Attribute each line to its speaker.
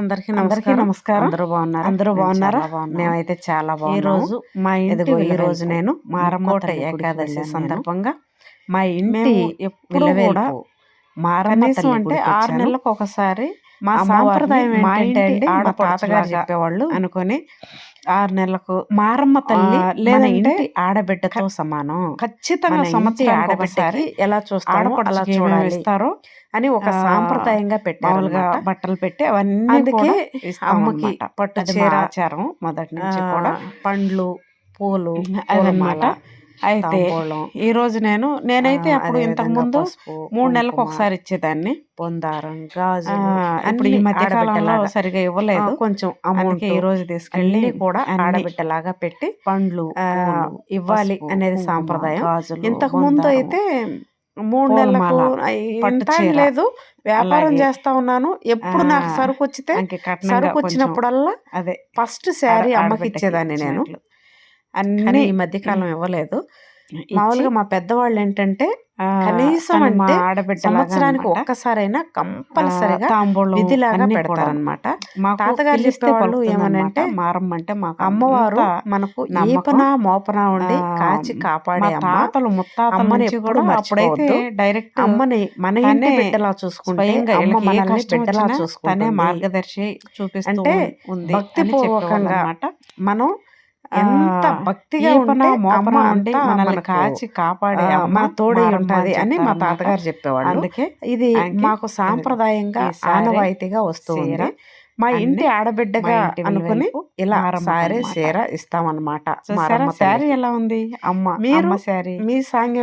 Speaker 1: అందరికీ
Speaker 2: అందరికీ
Speaker 1: నమస్కారం. అందరూ బాగున్నారు?
Speaker 2: అందరూ
Speaker 1: నేను
Speaker 2: బాగున్నారా. మేమైతే చాలా
Speaker 1: ఈ
Speaker 2: బాగున్నాము.
Speaker 1: రోజు మా
Speaker 2: ఇదిగో ఈ రోజు నేను
Speaker 1: మారమ్మ
Speaker 2: మారమ్మకోట
Speaker 1: తల్లి గుడికి
Speaker 2: ఏకాదశి. సందర్భంగా మా ఇంటి
Speaker 1: ఎప్పుడు కూడా
Speaker 2: మారమ్మ
Speaker 1: అంటే ఆరు. నెలలకు ఒకసారి
Speaker 2: మా సాంప్రదాయం
Speaker 1: మా
Speaker 2: ఏంటంటే మా తాతగారు చెప్పేవాళ్ళు
Speaker 1: అనుకొని ఆరు నెలలకు
Speaker 2: మారమ్మ తల్లి
Speaker 1: లేదంటే
Speaker 2: ఇంటి ఆడబిడ్డతో సమానం.
Speaker 1: ఖచ్చితంగా ఒకసారి
Speaker 2: ఆడబిడ్డకి ఎలా చూస్తారో అలా
Speaker 1: ఆడపడుచుకి ఏమేమి
Speaker 2: చూడాలి
Speaker 1: ఇస్తారో
Speaker 2: అని ఒక సాంప్రదాయంగా పెట్టారు.
Speaker 1: బట్టలు పెట్టి అవన్నీ
Speaker 2: అందుకే అమ్మకి
Speaker 1: పట్టు
Speaker 2: అది మా
Speaker 1: చీర
Speaker 2: ఆచారం మొదటి నుంచి కూడా. పండ్లు పూలు
Speaker 1: అదనమాట అయితే ఈ రోజు నేను నేనైతే అప్పుడు
Speaker 2: అదే
Speaker 1: ఇంతకు ముందు మూడు నెలలకు ఒకసారి ఇచ్చేదాన్ని.
Speaker 2: పొందారం
Speaker 1: ఇప్పుడు ఈ మధ్య కాలంలో. సరిగా ఇవ్వలేదు.
Speaker 2: కొంచెం అమౌంట్
Speaker 1: ఈ రోజు తీసుకెళ్ళి
Speaker 2: కూడా ఆడబిడ్డలాగా పెట్టి పండ్లు
Speaker 1: ఇవ్వాలి అనేది సాంప్రదాయం. ఇంతకు ముందు అయితే మూడు నెలలకు ఇంత
Speaker 2: చీర,
Speaker 1: లేదు. వ్యాపారం చేస్తా ఉన్నాను. ఎప్పుడు నాకు సరుకు వచ్చితే సరుకు వచ్చినప్పుడల్లా
Speaker 2: అదే
Speaker 1: ఫస్ట్ శారీ అమ్మకి ఇచ్చేదాన్ని నేను. అన్ని ఈ మధ్య కాలం ఇవ్వలేదు మామూలుగా మా పెద్దవాళ్ళు ఏంటంటే కనీసం
Speaker 2: మా
Speaker 1: అంటే సంవత్సరానికి. ఒక్కసారైనా కంపల్సరిగా విధిలాగా పెడతారనమాట
Speaker 2: మాకు
Speaker 1: తాతగారు చెప్పేవాళ్ళు
Speaker 2: పలుకుతుందన్నమాట.
Speaker 1: ఏమనంటే
Speaker 2: మారమ్మ అంటే మాకు
Speaker 1: అమ్మవారు మనకు. ఏపన మోపన ఉండి కాచి
Speaker 2: మా
Speaker 1: కాపాడే
Speaker 2: తాతలు నుంచి
Speaker 1: ఎప్పుడు
Speaker 2: అప్పుడైతే. డైరెక్ట్
Speaker 1: అమ్మని మన ఇంటి బిడ్డలా చూసుకుంటే అమ్మ మనల్ని బిడ్డలా చూసుకుంటుంది
Speaker 2: మార్గదర్శి చూపిస్తూ
Speaker 1: భక్తిపూర్వకంగా
Speaker 2: అన్నమాట
Speaker 1: మనం ఎంత భక్తిగా ఉంటే
Speaker 2: మోపన
Speaker 1: అమ్మ అంతా
Speaker 2: మనల్ని కాచి కాపాడే అమ్మ
Speaker 1: మన తోడై ఉంటది అని మా. తాతగారు చెప్పేవాళ్ళు
Speaker 2: అందుకే
Speaker 1: ఇది మాకు సాంప్రదాయంగా ఆనవాయితీగా వస్తుంది మా ఇంటి ఆడబిడ్డగా అనుకుని ఇలా సారీ. చీర ఇస్తామన్నమాట
Speaker 2: శారీ. ఎలా ఉంది అమ్మ
Speaker 1: మీరు
Speaker 2: శారీ
Speaker 1: మీ సాంగ్యం